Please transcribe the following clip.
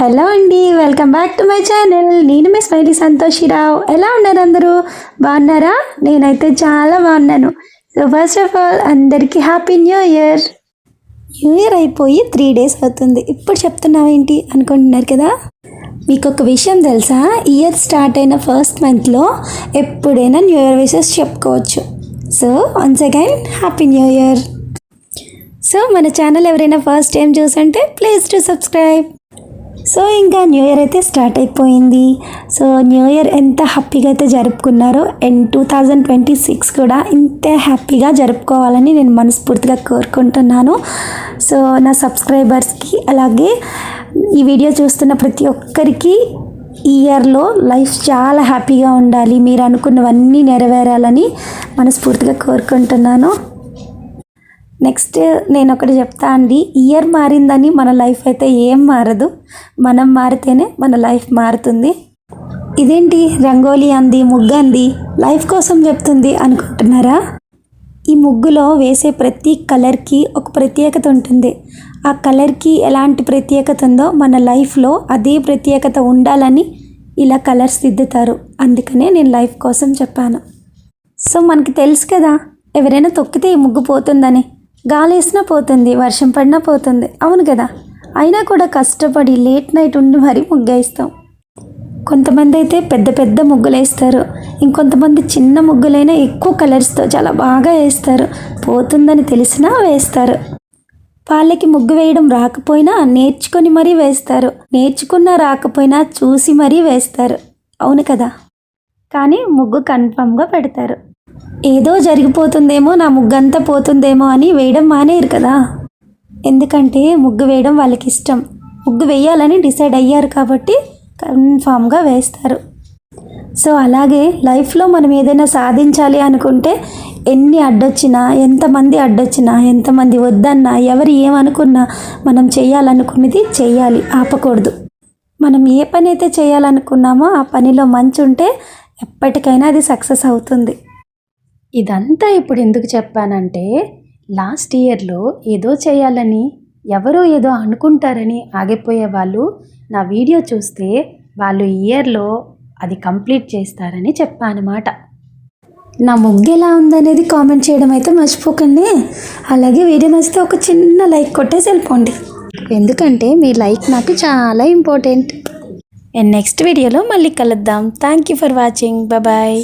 Hello అండి welcome back to my channel. నేను మీ స్మైలీ సంతోషిరావు ఎలా ఉన్నారు అందరూ? బాగున్నారా? నేనైతే చాలా బాగున్నాను. సో ఫస్ట్ ఆఫ్ ఆల్ అందరికీ happy new year new year అయిపోయి త్రీ డేస్ అవుతుంది. ఇప్పుడు చెప్తున్నావేంటి అనుకుంటున్నారు కదా? మీకు ఒక విషయం తెలుసా? ఇయర్ స్టార్ట్ అయిన ఫస్ట్ మంత్లో ఎప్పుడైనా న్యూ ఇయర్ విషెస్ చెప్పుకోవచ్చు. So once again happy new year so మన ఛానల్ ఎవరైనా ఫస్ట్ టైం చూసుంటే ప్లీజ్ టు సబ్స్క్రైబ్ సో ఇంకా న్యూ ఇయర్ అయితే స్టార్ట్ అయిపోయింది. సో న్యూ ఇయర్ ఎంత హ్యాపీగా అయితే జరుపుకున్నారో and two thousand twenty six కూడా ఇంతే హ్యాపీగా జరుపుకోవాలని నేను మనస్ఫూర్తిగా కోరుకుంటున్నాను. సో నా సబ్స్క్రైబర్స్కి అలాగే ఈ వీడియో చూస్తున్న ప్రతి ఒక్కరికి ఈ ఇయర్లో లైఫ్ చాలా హ్యాపీగా ఉండాలి. మీరు అనుకున్నవన్నీ నెరవేరాలని మనస్ఫూర్తిగా కోరుకుంటున్నాను. నెక్స్ట్ నేను ఒకటి చెప్తా అండి. ఇయర్ మారిందని మన లైఫ్ అయితే ఏం మారదు. మనం మారితేనే మన లైఫ్ మారుతుంది. ఇదేంటి? రంగోలీ అంది ముగ్గు అంది లైఫ్ కోసం చెప్తుంది అనుకుంటున్నారా? ఈ ముగ్గులో వేసే ప్రతి కలర్కి ఒక ప్రత్యేకత ఉంటుంది. ఆ కలర్కి ఎలాంటి ప్రత్యేకత ఉందో మన లైఫ్లో అదే ప్రత్యేకత ఉండాలని ఇలా కలర్స్ దిద్దుతారు. అందుకనే నేను లైఫ్ కోసం చెప్పాను. సో మనకి తెలుసు కదా ఎవరైనా తొక్కితే ఈ ముగ్గు పోతుందని. గాలి వేసినా పోతుంది వర్షం పడినా పోతుంది. అవును కదా? అయినా కూడా కష్టపడి లేట్ నైట్ ఉండి మరీ ముగ్గు వేస్తాం కొంతమంది అయితే పెద్ద పెద్ద ముగ్గులు వేస్తారు ఇంకొంతమంది చిన్న ముగ్గులైనా ఎక్కువ కలర్స్తో చాలా బాగా వేస్తారు. పోతుందని తెలిసినా వేస్తారు. వాళ్ళకి ముగ్గు వేయడం రాకపోయినా నేర్చుకొని మరీ వేస్తారు. నేర్చుకున్నా రాకపోయినా చూసి మరీ వేస్తారు. అవును కదా? కానీ ముగ్గు కన్ఫామ్గా పెడతారు. ఏదో జరిగిపోతుందేమో నా ముగ్గంతా పోతుందేమో అని వేయడం మానేరు కదా. ఎందుకంటే ముగ్గు వేయడం వాళ్ళకి ఇష్టం ముగ్గు వేయాలని డిసైడ్ అయ్యారు కాబట్టి కన్ఫామ్గా వేస్తారు. సో అలాగే లైఫ్లో మనం ఏదైనా సాధించాలి అనుకుంటే ఎన్ని అడ్డొచ్చినా ఎంతమంది అడ్డొచ్చినా ఎంతమంది వద్దన్నా ఎవరు ఏమనుకున్నా మనం చేయాలనుకున్నది చేయాలి ఆపకూడదు. మనం ఏ పని అయితే చేయాలనుకున్నామో ఆ పనిలో మంచి ఉంటే ఎప్పటికైనా అది సక్సెస్ అవుతుంది. ఇదంతా ఇప్పుడు ఎందుకు చెప్పానంటే లాస్ట్ ఇయర్లో ఏదో చేయాలని ఎవరో ఏదో అనుకుంటారని ఆగిపోయే వాళ్ళు నా వీడియో చూస్తే వాళ్ళు ఇయర్లో అది కంప్లీట్ చేస్తారని చెప్పానమాట. నా ముగ్గు ఎలా ఉందనేది కామెంట్ చేయడం అయితే మర్చిపోకండి. అలాగే వీడియో నచ్చితే ఒక చిన్న లైక్ కొట్టేసి వెళ్ళిపోండి. ఎందుకంటే మీ లైక్ నాకు చాలా ఇంపార్టెంట్. అండ్ నెక్స్ట్ వీడియోలో మళ్ళీ కలుద్దాం. Thank you for watching bye